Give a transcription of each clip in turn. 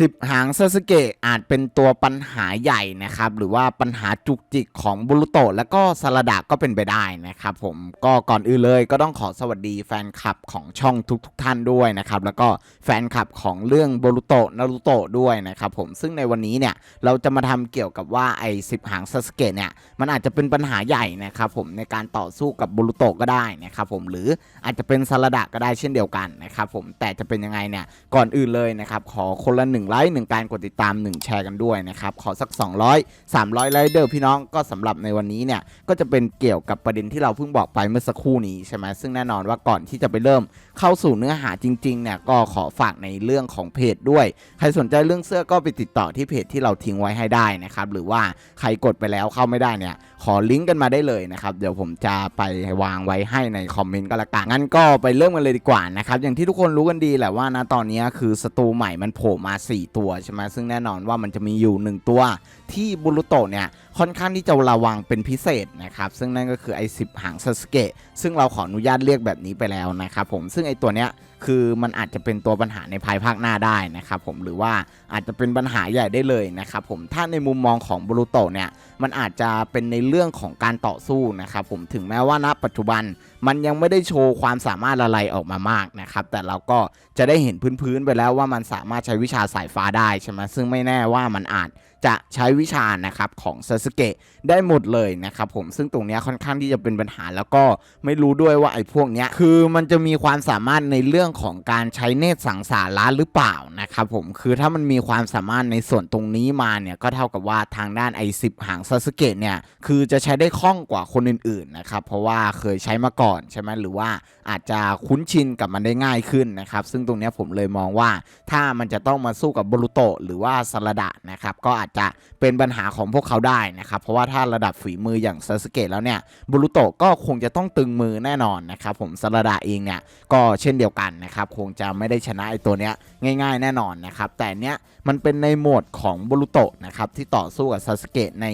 สิบหางซาสึเกะอาจเป็นตัวปัญหาใหญ่นะครับ หรือว่าปัญหาจุกจิกของบุรุโตะและก็สลาดะก็เป็นไปได้นะครับ ผมก็ก่อนอื่นเลยก็ต้องขอสวัสดีแฟนคลับของช่องทุกๆทท่านด้วยนะครับ แล้วก็แฟนคลับของเรื่องบุรุโตะนารุโตะด้วยนะครับ ผมซึ่งในวันนี้เนี่ยเราจะมาทำเกี่ยวกับว่าไอ้สิบหางซาสึเกะเนี่ยมันอาจจะเป็นปัญหาใหญ่นะครับ ผมในการต่อสู้กับบุรุโตะก็ได้นะครับผมหรืออาจจะเป็นสลาดะก็ได้เช่นเดียวกันนะครับผมแต่จะเป็นยังไงเนี่ยก่อนอื่นเลยนะครับขอคนละหนึ่งไลค์หนึ่งการกดติดตาม 1 แชร์กันด้วยนะครับ ขอสัก 200 300 ไลค์เดอร์พี่น้องก็สำหรับในวันนี้เนี่ย ก็จะเป็นเกี่ยวกับประเด็นที่เราเพิ่งบอกไปเมื่อสักครู่นี้ใช่ไหมซึ่งแน่นอนว่าก่อนที่จะไปเริ่มเข้าสู่เนื้อหาจริงๆเนี่ยก็ขอฝากในเรื่องของเพจด้วย ใครสนใจเรื่องเสื้อก็ไปติดต่อที่เพจที่เราทิ้งไว้ให้ได้นะครับหรือว่าใครกดไปแล้วเข้าไม่ได้เนี่ย ขอลิงก์กันมาได้เลยนะครับ เดี๋ยวผมจะไปวางไว้ให้ในคอมเมนต์ก็แล้วกันงั้นก็ไปเริ่มกันเลยดีกว่านะครับอย่างที่ทุกคนรู้กันดีแหละว่านะตอนนี้คือศัตรูใหม่มันโผล่มา 4 ตัวใช่ไหมซึ่งแน่นอนว่ามันจะมีอยู่ 1 ตัวที่บุรุโตะเนี่ย ค่อนข้างที่จะระวังเป็นพิเศษนะครับ ซึ่งนั่นก็คือไอ้สิบหางซาสเกะซึ่งเราขออนุญาตเรียกแบบนี้ไปแล้วนะครับผมซึ่งไอ้ตัวเนี้ยคือมันอาจจะเป็นตัวปัญหาในภายภาคหน้าได้นะครับผมหรือว่าอาจจะเป็นปัญหาใหญ่ได้เลยนะครับผมถ้าในมุมมองของบรุโตเนี่ยมันอาจจะเป็นในเรื่องของการต่อสู้นะครับผมถึงแม้ว่าณปัจจุบันมันยังไม่ได้โชว์ความสามารถอะไรออกมามากนะครับแต่เราก็จะได้เห็นพื้นๆไปแล้วว่ามันสามารถใช้วิชาสายฟ้าได้ใช่ไหมซึ่งไม่แน่ว่ามันอาจ จะใช้วิชานะครับของซาสึเกะได้หมดเลยนะครับผมซึ่งตรงนี้ค่อนข้างที่จะเป็นปัญหาแล้วก็ไม่รู้ด้วยว่าไอ้พวกเนี้ยคือมันจะมีความสามารถในเรื่องของการใช้เนตรสังสาระหรือเปล่านะครับผมคือถ้ามันมีความสามารถในส่วนตรงนี้มาเนี่ยก็เท่ากับว่าทางด้านไอ้สิบหางซาสึเกะเนี่ยคือจะใช้ได้คล่องกว่าคนอื่นๆนะครับเพราะว่าเคยใช้มาก่อนใช่ไหมหรือว่าอาจจะคุ้นชินกับมันได้ง่ายขึ้นนะครับซึ่งตรงนี้ผมเลยมองว่าถ้ามันจะต้องมาสู้กับบรูโตหรือว่าสลดะนะครับก็อาจจะเป็นปัญหาของพวกเขาได้นะครับ เพราะว่าถ้าระดับฝีมืออย่างซาสึเกะแล้วเนี่ยบรูโตะก็คงจะต้องตึงมือแน่นอนนะครับผมสลาดะเองเนี่ยก็เช่นเดียวกันนะครับคงจะไม่ได้ชนะไอ้ตัวเนี้ยง่ายๆ แน่นอนนะครับแต่เนี้ยมันเป็นในโหมดของบรูโตะนะครับที่ต่อสู้กับซาสึเกะใน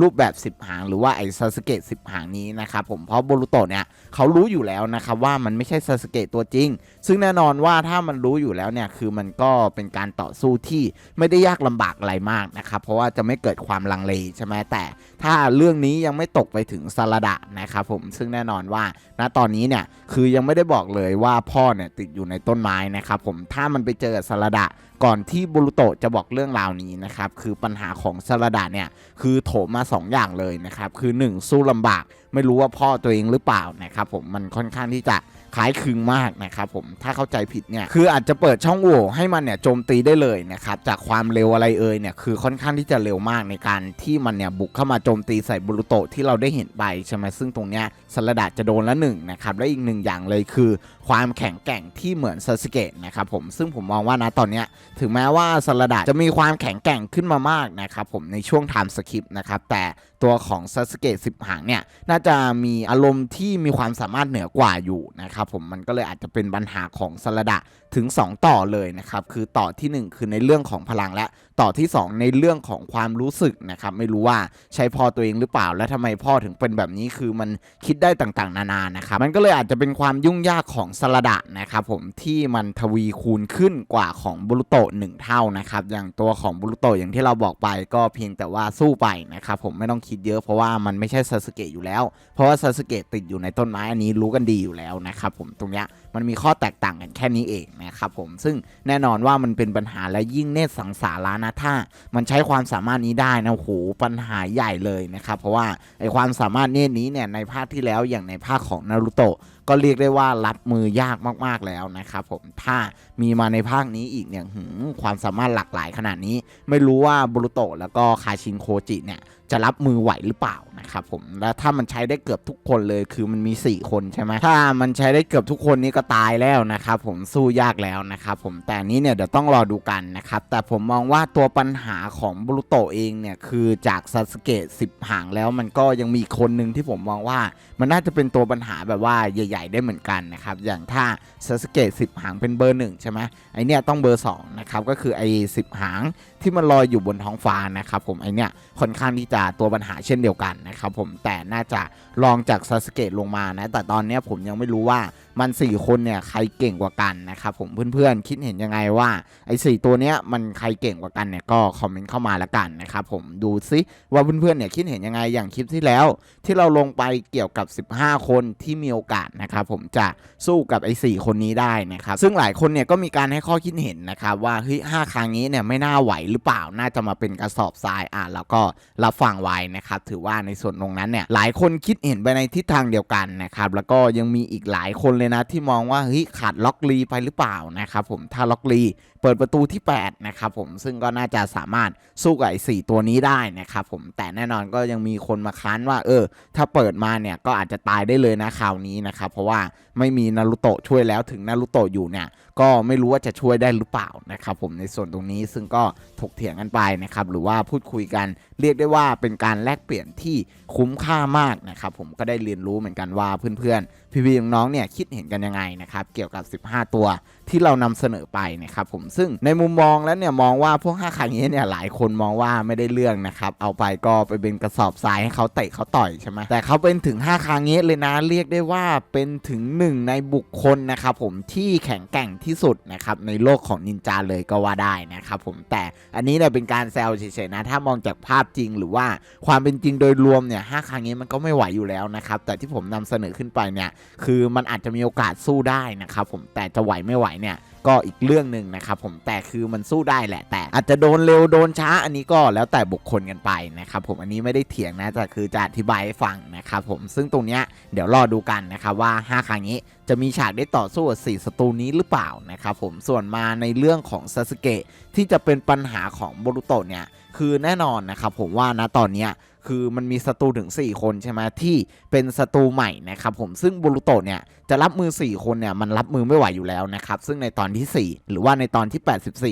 รูปแบบ 10 หาง หรือว่าไอ้ซาสึเกะ10 หางนี้นะครับผมเพราะบรูโตะเนี่ยเขารู้อยู่แล้วนะครับว่ามันไม่ใช่ซาสึเกะตัวจริง ซึ่งแน่นอนว่าถ้ามันรู้อยู่แล้วเนี่ยคือมันก็เป็นการต่อสู้ที่ไม่ได้ยากลำบากอะไรมากนะครับราะว่าจะไม่เกิดความลังเลใช่ไหมแต่ ถ้าเรื่องนี้ยังไม่ตกไปถึงสลดะนะครับผมซึ่งแน่นอนว่าณตอนนี้เนี่ยคือยังไม่ได้บอกเลยว่าพ่อเนี่ยติดอยู่ในต้นไม้นะครับผมถ้ามันไปเจอสลดะ ก่อนที่บุรุโตะจะบอกเรื่องราวนี้นะครับ คือปัญหาของสลาดะเนี่ย คือโถมมาสองอย่างเลยนะครับ คือหนึ่งสู้ลำบาก ไม่รู้ว่าพ่อตัวเองหรือเปล่านะครับผมมันค่อนข้างที่จะคล้ายคลึงมากนะครับผมถ้าเข้าใจผิดเนี่ยคืออาจจะเปิดช่องโหว่ให้มันเนี่ยโจมตีได้เลยนะครับจากความเร็วอะไรเอ่ยเนี่ยคือค่อนข้างที่จะเร็วมากในการที่มันเนี่ยบุกเข้ามาโจมตีใส่บุรุโตะที่เราได้เห็นไปใช่ไหมซึ่งตรงเนี้ยสลดะจะโดนละหนึ่งนะครับและอีกหนึ่งอย่างเลยคือ ความแข็งแกร่งที่เหมือนซาสึเกะนะครับผมซึ่งผมมองว่านะตอนเนี้ย ถึงแม้ว่าสลดะจะมีความแข็งแกร่งขึ้นมามากนะครับผมในช่วงไทม์สคริปต์นะครับแต่ตัวของซาสเกะสิบหางเนี่ยน่าจะมีอารมณ์ที่มีความสามารถเหนือกว่าอยู่นะครับผมมันก็เลยอาจจะเป็นปัญหาของสลดะถึง 2 ต่อเลยนะครับคือต่อทีหนึ่1 คือในเรื่องของพลังและต่อที่ 2 ในเรื่องของความรู้สึกนะครับไม่รู้ว่าใช้พ่อตัวเองหรือเปล่า และทำไมพ่อถึงเป็นแบบนี้คือมันคิดได้ต่างๆ นานานะครับมันก็เลยอาจจะเป็นความยุ่งยากของสลดะนะครับผมที่มันทวีคูณขึ้นกว่าของบุรุโตะหนึ่งเท่านะครับ อย่างตัวของบุรุโตอย่างที่เราบอกไปก็เพียงแต่ว่าสู้ไปนะครับผมไม่ต้องคิดเยอะเพราะว่ามันไม่ใช่ซาสึเกะอยู่แล้ว เพราะว่าซาสึเกะติดอยู่ในต้นไม้อันนี้รู้กันดีอยู่แล้วนะครับผมตรงนี้มันมีข้อแตกต่างกันแค่นี้เองนะครับผมซึ่งแน่นอนว่ามันเป็นปัญหาและยิ่งเนตรสังสารานะถ้า มันใช้ความสามารถนี้ได้นะโหปัญหาใหญ่เลยนะครับเพราะว่าไอความสามารถเนตนี้เนี่ยในภาคที่แล้วอย่างในภาคของนารูโตะก็เรียกได้ว่ารับมือยากมากๆแล้วนะครับผมถ้ามีมาในภาคนี้อีกเนี่ยหืความสามารถหลากหลายขนาดนี้ ไม่รู้ว่าบุรุโตแล้วก็คาชินโคจิเนี่ย จะรับมือไหวหรือเปล่านะครับผมและถ้ามันใช้ได้เกือบทุกคนเลยคือมันมี 4 คนใช่ไหมถ้ามันใช้ได้เกือบทุกคนนี้ก็ตายแล้วนะครับผมสู้ยากแล้วนะครับผมแต่นี้เนี่ยเดี๋ยวต้องรอดูกันนะครับแต่ผมมองว่าตัวปัญหาของบรุโตเองเนี่ยคือจากซาสเกะสิบหางแล้วมันก็ยังมีคนหนึ่งที่ผมมองว่า มันน่าจะเป็นตัวปัญหาแบบว่าใหญ่ ๆ ได้เหมือนกันนะครับอย่างถ้าซาสเกะสิบหางเป็นเบอร์หนึ่งใช่ไหมไอเนี่ยต้องเบอร์สองนะครับก็คือไอสิบหางที่มันลอยอยู่บนท้องฟ้านะครับผมไอเนี่ยค่อนข้างที่จะตัวปัญหาเช่นเดียวกันนะครับผมแต่น่าจะลองจากซาสเกตลงมานะแต่ตอนนี้ผมยังไม่รู้ว่ามัน 4 คนเนี่ยใครเก่งกว่ากันนะครับผมเพื่อนๆคิดเห็นยังไงว่าไอ้สตัวเนี้ยมันใครเก่งกว่ากันเนี่ยก็คอมเมนต์เข้ามาละกันนะครับผมดูซิว่าเพื่อนๆเนี่ยคิดเห็นยังไงอย่างคลิปที่แล้ว ที่เราลงไปเกี่ยวกับ 15 คนที่มีโอกาสนะครับผมจะสู้กับไอ้สคนนี้ได้นะครับซึ่งหลายคนเนี่ยก็มีการให้ข้อคิดเห็นนะครับว่าเฮ้ยห้าครั้งนี้เนี่ยไม่น่าไหวหรือเปล่าน่าจะมาเป็นกระสอบทรายอะแล้วก็รับฟังไว้นะครับถือว่าในส่วนตรงนั้นเนี่ยหลายคนคิดเห็นไปในทิศทางเดียวกันนะครับแล้วก็ยังมีอีกหลายคนเลยนะที่มองว่าเฮ้ยขาดล็อกลีไปหรือเปล่านะครับผมถ้าล็อกลีเปิดประตูที่ 8 นะครับผมซึ่งก็น่าจะสามารถสู้กับไอ้สตัวนี้ได้นะครับผมแต่แน่นอนก็ยังมีคนมาค้านว่า เออ ถ้าเปิดมาเนี่ยก็อาจจะตายได้เลยนะคราวนี้นะครับเพราะว่าไม่มีนารุโตะช่วยแล้วถึงนารุโตะอยู่เนี่ยก็ไม่รู้ว่าจะช่วยได้หรือเปล่านะครับผมในส่วนตรงนี้ซึ่งก็ถกเถียงกันไปนะครับหรือว่าพูดคุยกัน เรียกได้ว่าเป็นการแลกเปลี่ยนที่คุ้มค่ามากนะครับผมก็ได้เรียนรู้เหมือนกันว่าเพื่อนๆพี่ๆน้องๆเนี่ยคิดเห็นกันยังไงนะครับเกี่ยวกับ 15 ตัว ที่เรานำเสนอไปนะครับผมซึ่งในมุมมองแล้วเนี่ยมองว่าพวก5ครั้งนี้เนี่ยหลายคนมองว่าไม่ได้เรื่องนะครับเอาไปก็ไปเป็นกระสอบทรายให้เขาเตะเขาต่อยใช่ไหมแต่เขาเป็นถึง 5 ครั้งนี้เลยนะเรียกได้ว่าเป็นถึงหนึ่งในบุคคลนะครับผมที่แข็งแกร่งที่สุดนะครับในโลกของนินจาเลยก็ว่าได้นะครับผมแต่อันนี้เนี่ยเป็นการแซวเฉยๆนะถ้ามองจากภาพจริงหรือว่าความเป็นจริงโดยรวมเนี่ยห้าครั้งนี้มันก็ไม่ไหวอยู่แล้วนะครับแต่ที่ผมนำเสนอขึ้นไปเนี่ยคือมันอาจจะมีโอกาสสู้ได้นะครับผมแต่จะไหวไม่ไหวเนี่ยก็อีกเรื่องหนึ่งนะครับผมแต่คือมันสู้ได้แหละ แต่อาจจะโดนเร็วโดนช้า อันนี้ก็แล้วแต่บุคคลกันไปนะครับผมอันนี้ไม่ได้เถียงนะแต่คือจะอธิบายให้ฟังนะครับผมซึ่งตรงเนี้ยเดี๋ยวรอดูกันนะครับว่า 5 ครั้งนี้จะมีฉากได้ต่อสู้กับสี่ศัตรูนี้หรือเปล่านะครับผมส่วนมาในเรื่องของซาสึเกะที่จะเป็นปัญหาของโบรุโตะเนี่ยคือแน่นอนนะครับผมว่านะตอนเนี้ย คือมันมีศัตรูถึง 4 คนใช่ไหมที่เป็นศัตรูใหม่นะครับผมซึ่งบูรุโตะเนี่ยจะรับมือ 4 คนเนี่ยมันรับมือไม่ไหวอยู่แล้วนะครับซึ่งในตอนที่ 4 หรือว่าในตอนที่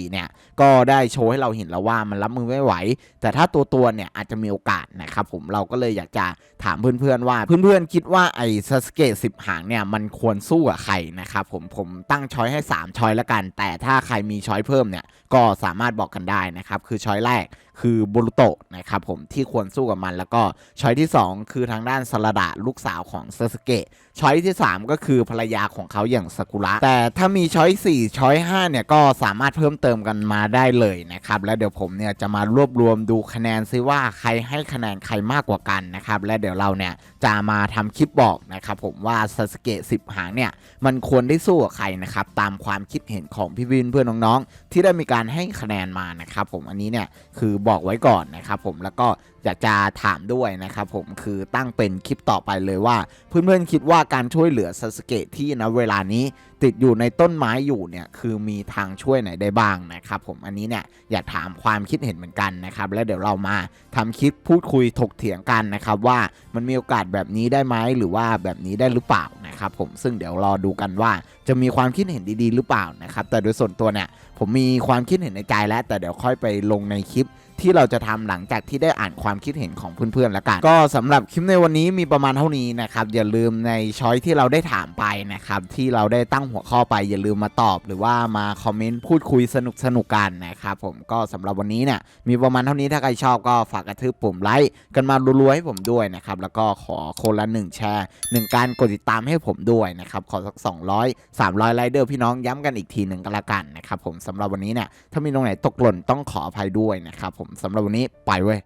84 เนี่ยก็ได้โชว์ให้เราเห็นแล้วว่ามันรับมือไม่ไหว แต่ถ้าตัวตัวเนี่ยอาจจะมีโอกาสนะครับผมเราก็เลยอยากจะถามเพื่อนๆว่าเพื่อนๆคิดว่าไอ้ซาสเกะสิบหางเนี่ยมันควรสู้กับใครนะครับผมผมตั้งช้อยให้ 3 ช้อยละกัน แต่ถ้าใครมีช้อยเพิ่มเนี่ยก็สามารถบอกกันได้นะครับคือช้อยแรกคือโบรุโตะนะครับผมที่ควรสู้กับมัน แล้วก็ช้อยที่ 2 คือทางด้านสลดะลูกสาวของซาสเกะช้อยที่ 3 ก็คือภรรยาของเขาอย่างซากุระแต่ถ้ามีช้อย4ช้อย5เนี่ยก็สามารถเพิ่มเติมกันมาได้เลยนะครับแล้วเดี๋ยวผมเนี่ยจะมารวบรวมดูคะแนนซิว่าใครให้คะแนนใครมากกว่ากันนะครับและเดี๋ยวเราเนี่ยจะมาทำคลิปบอกนะครับผมว่าซาสเกะ10หางเนี่ยมันควรได้สู้กับใครนะครับตามความคิดเห็นของพี่วินเพื่อนน้องๆที่ได้มีการให้คะแนนมานะครับผมอันนี้เนี่ยคือบอกไว้ก่อนนะครับผมแล้วก็อยากจะถามด้วยนะครับผมคือตั้งเป็นคลิปต่อไปเลยว่า เพื่อนๆคิดว่าการช่วยเหลือซาสเกะที่ณเวลานี้ ติดอยู่ในต้นไม้อยู่เนี่ยคือมีทางช่วยไหนได้บ้างนะครับผมอันนี้เนี่ยอยากถามความคิดเห็นเหมือนกันนะครับแล้วเดี๋ยวเรามาทำคลิปพูดคุยถกเถียงกันนะครับว่ามันมีโอกาสแบบนี้ได้ไหมหรือว่าแบบนี้ได้หรือเปล่านะครับผมซึ่งเดี๋ยวรอดูกันว่าจะมีความคิดเห็นดีๆ หรือเปล่านะครับแต่โดยส่วนตัวเนี่ยผมมีความคิดเห็นในใจแล้ว แต่เดี๋ยวค่อยไปลงในคลิปที่เราจะทำหลังจากที่ได้อ่านความคิดเห็นของเพื่อนๆแล้วกัน ก็สำหรับคลิปในวันนี้มีประมาณเท่านี้นะครับอย่าลืมในช้อยที่เราได้ถามไปนะครับที่เราได้ตั้งหัวข้อไปอย่าลืมมาตอบหรือว่ามาคอมเมนต์พูดคุยสนุกสนุกๆกันนะครับผมก็สำหรับวันนี้เนี่ยมีประมาณเท่านี้ถ้าใครชอบก็ฝากกระทืบปุ่มไลค์กันมารัวๆให้ผมด้วยนะครับแล้วก็ขอคนละหนึ่งแชร์หนึ่งการกดติดตามให้ผมด้วยนะครับขอสัก 200 300ไลเดอร์พี่น้องย้ำกันอีกทีหนึ่งก็แล้วกันนะครับผมสำหรับวันนี้เนี่ยถ้ามีตรงไหนตกหล่นต้องขออภัยด้วยนะครับผมสำหรับวันนี้ไปเว้ย